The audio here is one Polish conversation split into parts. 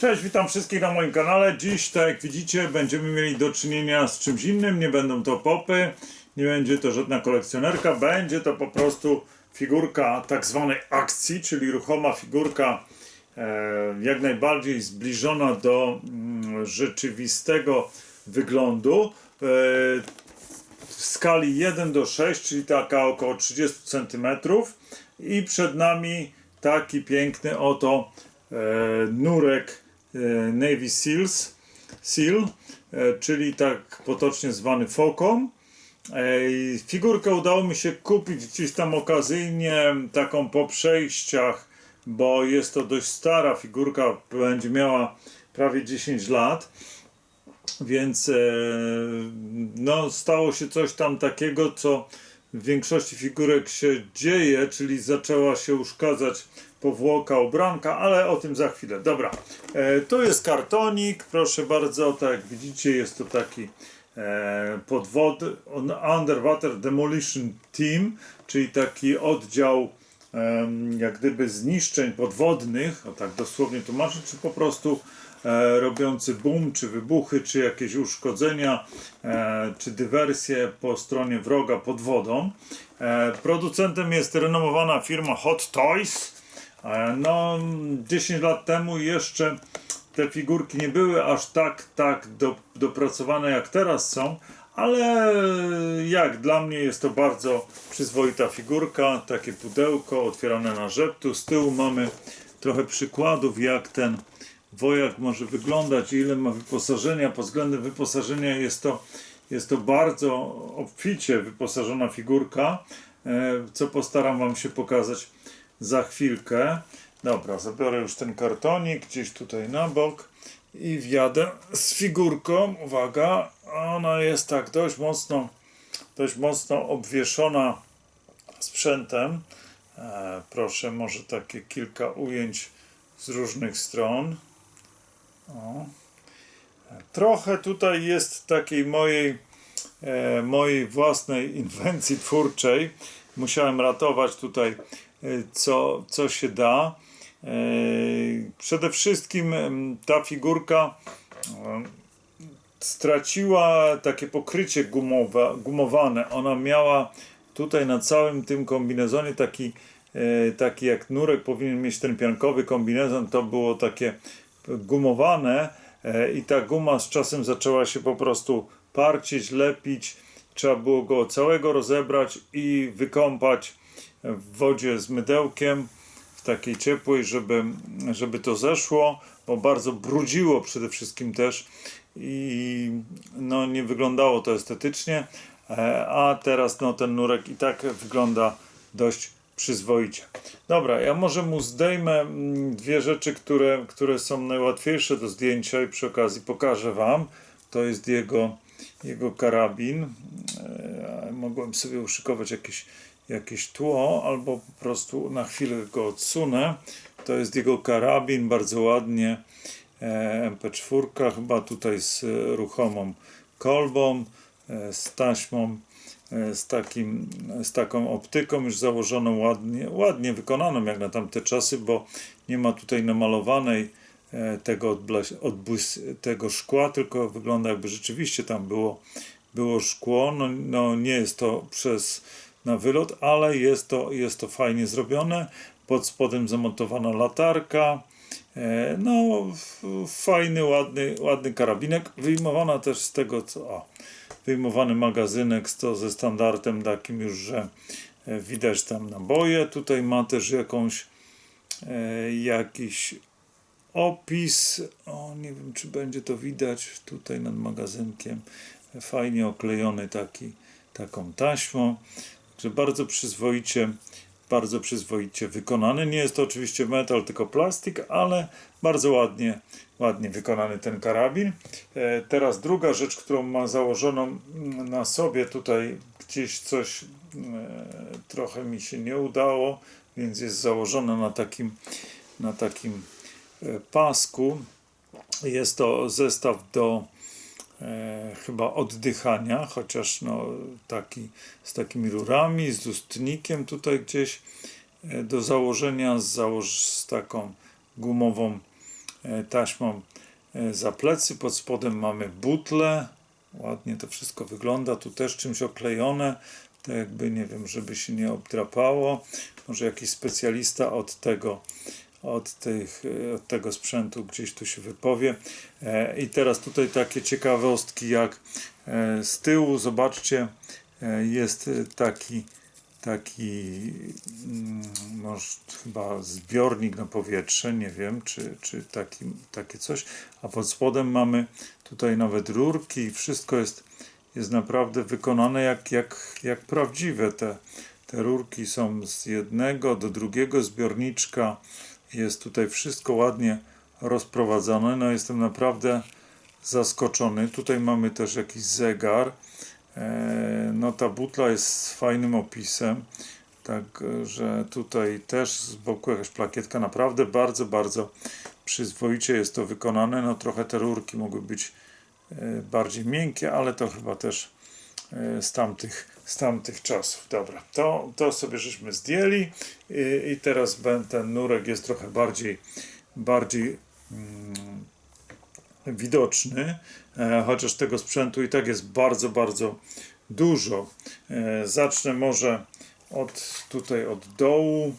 Cześć, witam wszystkich na moim kanale. Dziś, tak jak widzicie, będziemy mieli do czynienia z czymś innym. Nie będą to popy, nie będzie to żadna kolekcjonerka, będzie to po prostu figurka tak zwanej akcji, czyli ruchoma figurka e, jak najbardziej zbliżona do mm, rzeczywistego wyglądu. E, w skali 1 do 6, czyli taka około 30 cm i przed nami taki piękny oto e, nurek Navy Seals, Seal, e, czyli tak potocznie zwany Focom. E, Figurkę udało mi się kupić gdzieś tam okazyjnie, taką po przejściach, bo jest to dość stara figurka, będzie miała prawie 10 lat. Więc e, no, stało się coś tam takiego, co w większości figurek się dzieje, czyli zaczęła się uszkadzać powłoka, ubranka, ale o tym za chwilę. Dobra, e, to jest kartonik, proszę bardzo, tak jak widzicie, jest to taki e, Underwater Demolition Team, czyli taki oddział em, jak gdyby zniszczeń podwodnych, o tak dosłownie tłumaczę, czy po prostu e, robiący boom, czy wybuchy, czy jakieś uszkodzenia, e, czy dywersje po stronie wroga pod wodą. E, producentem jest renomowana firma Hot Toys. E, no, 10 lat temu jeszcze te figurki nie były aż tak, tak do, dopracowane jak teraz są, ale jak dla mnie jest to bardzo przyzwoita figurka, takie pudełko otwierane na żeptu. Z tyłu mamy trochę przykładów, jak ten wojak może wyglądać, ile ma wyposażenia. Pod względem wyposażenia jest to, jest to bardzo obficie wyposażona figurka, e, co postaram Wam się pokazać za chwilkę. Dobra, zabiorę już ten kartonik gdzieś tutaj na bok i wjadę z figurką. Uwaga, ona jest tak dość mocno, dość mocno obwieszona sprzętem. E, proszę, może takie kilka ujęć z różnych stron. O. Trochę tutaj jest takiej mojej, e, mojej własnej inwencji twórczej. Musiałem ratować tutaj co, co się da. E, Przede wszystkim ta figurka straciła takie pokrycie gumowe, gumowane. Ona miała tutaj na całym tym kombinezonie taki, e, taki jak nurek powinien mieć ten piankowy kombinezon, to było takie gumowane e, i ta guma z czasem zaczęła się po prostu parcić, lepić. Trzeba było go całego rozebrać i wykąpać w wodzie z mydełkiem w takiej ciepłej, żeby, żeby to zeszło, bo bardzo brudziło przede wszystkim też i no, nie wyglądało to estetycznie, e, a teraz no, ten nurek i tak wygląda dość przyzwoicie. Dobra, ja może mu zdejmę mm, dwie rzeczy, które, które są najłatwiejsze do zdjęcia i przy okazji pokażę Wam. To jest jego, jego karabin. E, Mogłem sobie uszykować jakieś, jakieś tło, albo po prostu na chwilę go odsunę. To jest jego karabin, bardzo ładnie. E, MP4, chyba tutaj z e, ruchomą kolbą, e, z taśmą, z, takim, z taką optyką już założoną ładnie, ładnie wykonaną jak na tamte czasy, bo nie ma tutaj namalowanej tego, odbłys, tego szkła, tylko wygląda jakby rzeczywiście tam było, było szkło. No, no nie jest to przez na wylot, ale jest to, jest to fajnie zrobione. Pod spodem zamontowana latarka. E, No, fajny, ładny, ładny karabinek. Wyjmowana też z tego, co. O, wyjmowany magazynek to ze standardem takim już, że e, widać tam naboje. Tutaj ma też jakąś e, jakiś opis. O, nie wiem, czy będzie to widać tutaj nad magazynkiem. Fajnie oklejony taki, taką taśmą. Bardzo przyzwoicie, bardzo przyzwoicie wykonany. Nie jest to oczywiście metal, tylko plastik, ale bardzo ładnie, ładnie wykonany ten karabin. E, teraz druga rzecz, którą ma założoną na sobie, tutaj gdzieś coś e, trochę mi się nie udało, więc jest założona na takim, na takim e, pasku. Jest to zestaw do chyba oddychania, chociaż no, taki, z takimi rurami, z ustnikiem tutaj gdzieś e, do założenia, z, założ, z taką gumową e, taśmą e, za plecy. Pod spodem mamy butle. Ładnie to wszystko wygląda. Tu też czymś oklejone. Tak jakby, nie wiem, żeby się nie obdrapało. Może jakiś specjalista od tego, od, tych, e, od tego sprzętu gdzieś tu się wypowie. E, I teraz tutaj takie ciekawostki jak e, z tyłu, zobaczcie, e, jest e, taki taki mm, może chyba zbiornik na powietrze, nie wiem, czy, czy taki, takie coś, a pod spodem mamy tutaj nawet rurki i wszystko jest, jest naprawdę wykonane jak, jak, jak prawdziwe. Te, te rurki są z jednego do drugiego zbiorniczka, jest tutaj wszystko ładnie rozprowadzone, no jestem naprawdę zaskoczony. Tutaj mamy też jakiś zegar, E, No ta butla jest z fajnym opisem, także tutaj też z boku jakaś plakietka, naprawdę bardzo, bardzo przyzwoicie jest to wykonane. No trochę te rurki mogły być e, bardziej miękkie, ale to chyba też e, z tamtych, z tamtych czasów. Dobra, to, to sobie żeśmy zdjęli i, i teraz ten nurek jest trochę bardziej, bardziej mm, widoczny, e, chociaż tego sprzętu i tak jest bardzo, bardzo dużo. E, Zacznę może od tutaj od dołu.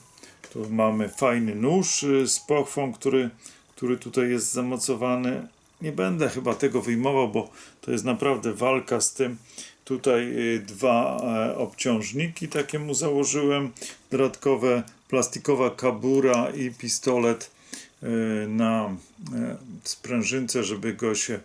Tu mamy fajny nóż y, z pochwą, który, który tutaj jest zamocowany. Nie będę chyba tego wyjmował, bo to jest naprawdę walka z tym. Tutaj y, dwa e, obciążniki takie mu założyłem, dodatkowe plastikowa kabura i pistolet y, na e, sprężynce, żeby go się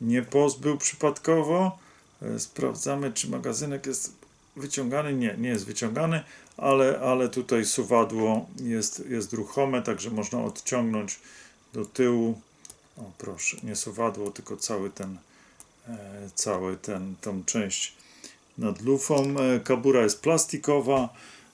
nie pozbył przypadkowo. E, Sprawdzamy, czy magazynek jest wyciągany. Nie, nie jest wyciągany, ale, ale tutaj suwadło jest, jest ruchome, także można odciągnąć do tyłu. O proszę, nie suwadło, tylko cały ten, cały ten, tą część nad lufą. E, kabura jest plastikowa,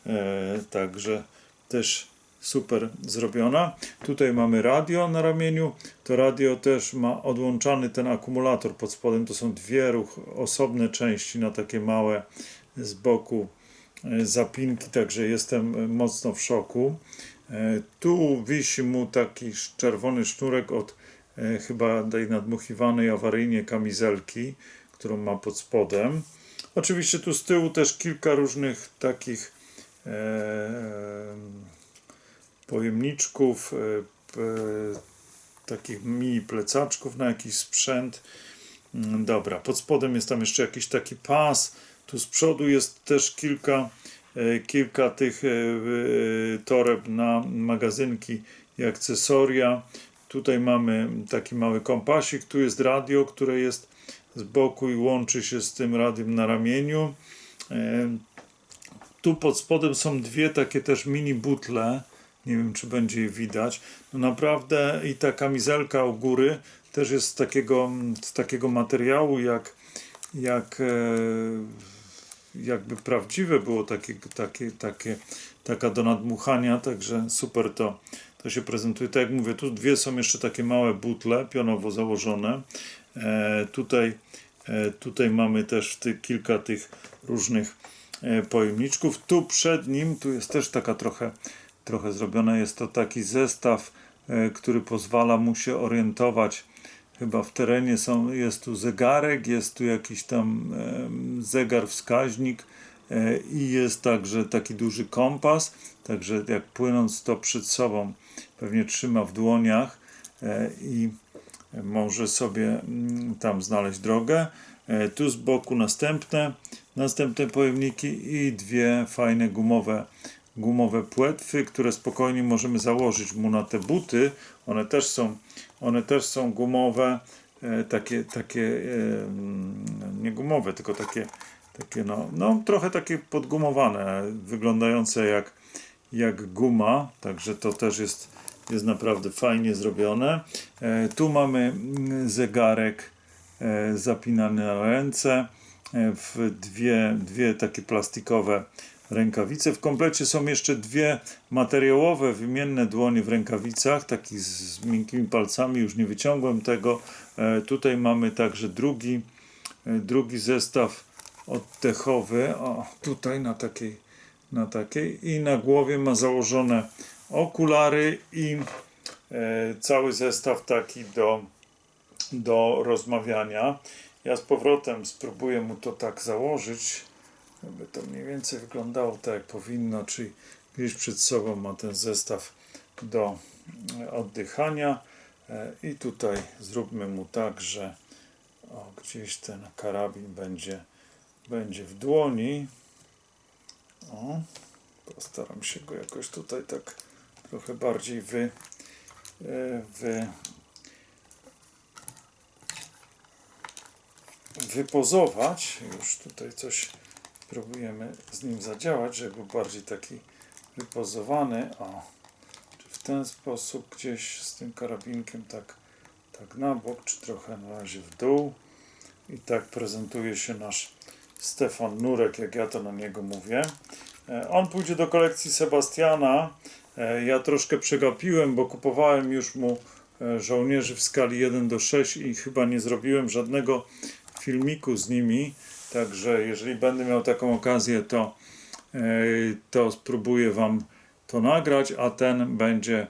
e, także też super zrobiona. Tutaj mamy radio na ramieniu. To radio też ma odłączany ten akumulator pod spodem. To są dwie ruch, osobne części na takie małe z boku e, zapinki, także jestem e, mocno w szoku. E, Tu wisi mu taki czerwony sznurek od e, chyba tej nadmuchiwanej awaryjnie kamizelki, którą ma pod spodem. Oczywiście tu z tyłu też kilka różnych takich e, pojemniczków, e, takich mini plecaczków na jakiś sprzęt. Mm, Dobra, pod spodem jest tam jeszcze jakiś taki pas. Tu z przodu jest też kilka, e, kilka tych e, e, toreb na magazynki i akcesoria. Tutaj mamy taki mały kompasik. Tu jest radio, które jest z boku i łączy się z tym radiem na ramieniu. E, Tu pod spodem są dwie takie też mini butle. Nie wiem, czy będzie je widać. No naprawdę i ta kamizelka u góry też jest z takiego, z takiego materiału, jak, jak e, jakby prawdziwe było takie, takie, takie, taka do nadmuchania, także super to, to się prezentuje. Tak jak mówię, tu dwie są jeszcze takie małe butle, pionowo założone. E, tutaj, e, tutaj mamy też ty, kilka tych różnych e, pojemniczków. Tu przed nim, tu jest też taka trochę, trochę zrobiona, jest to taki zestaw, e, który pozwala mu się orientować chyba w terenie są, jest tu zegarek, jest tu jakiś tam em, zegar wskaźnik e, i jest także taki duży kompas, także jak płynąc to przed sobą pewnie trzyma w dłoniach e, i może sobie mm, tam znaleźć drogę. E, Tu z boku następne, następne pojemniki i dwie fajne gumowe, gumowe płetwy, które spokojnie możemy założyć mu na te buty. One też są, one też są gumowe, e, takie, takie e, mm, nie gumowe, tylko takie, takie no, no trochę takie podgumowane, wyglądające jak, jak guma, także to też jest, jest naprawdę fajnie zrobione. E, tu mamy mm, zegarek e, zapinany na ręce e, w dwie, dwie takie plastikowe rękawice. W komplecie są jeszcze dwie materiałowe, wymienne dłonie w rękawicach, takich z, miękkimi palcami, już nie wyciągłem tego. E, tutaj mamy także drugi, e, drugi zestaw oddechowy, o, tutaj na takiej, na takiej i na głowie ma założone okulary i e, cały zestaw taki do, do rozmawiania. Ja z powrotem spróbuję mu to tak założyć, żeby to mniej więcej wyglądało tak jak powinno, czyli gdzieś przed sobą ma ten zestaw do e, oddychania E, i tutaj zróbmy mu tak, że o, gdzieś ten karabin będzie, będzie w dłoni. O, postaram się go jakoś tutaj tak trochę bardziej wy, e, wy, wypozować. Już tutaj coś próbujemy z nim zadziałać, żeby był bardziej taki wypozowany. O, czy w ten sposób gdzieś z tym karabinkiem tak, tak na bok, czy trochę na razie w dół. I tak prezentuje się nasz Stefan Nurek, jak ja to na niego mówię. E, On pójdzie do kolekcji Sebastiana. E, Ja troszkę przegapiłem, bo kupowałem już mu e, żołnierzy w skali 1 do 6 i chyba nie zrobiłem żadnego filmiku z nimi. Także jeżeli będę miał taką okazję, to, to spróbuję Wam to nagrać, a ten będzie,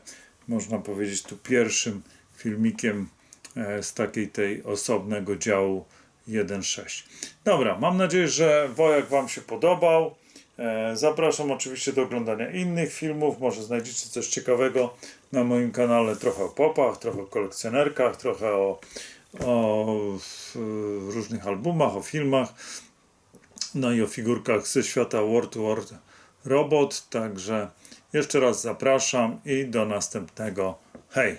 można powiedzieć, tu pierwszym filmikiem z takiej tej osobnego działu 1.6. Dobra, mam nadzieję, że wojak Wam się podobał. E, Zapraszam oczywiście do oglądania innych filmów. Może znajdziecie coś ciekawego na moim kanale. Trochę o popach, trochę o kolekcjonerkach, trochę o, o różnych albumach, o filmach. No i o figurkach ze świata World War Robot. Także jeszcze raz zapraszam i do następnego. Hej!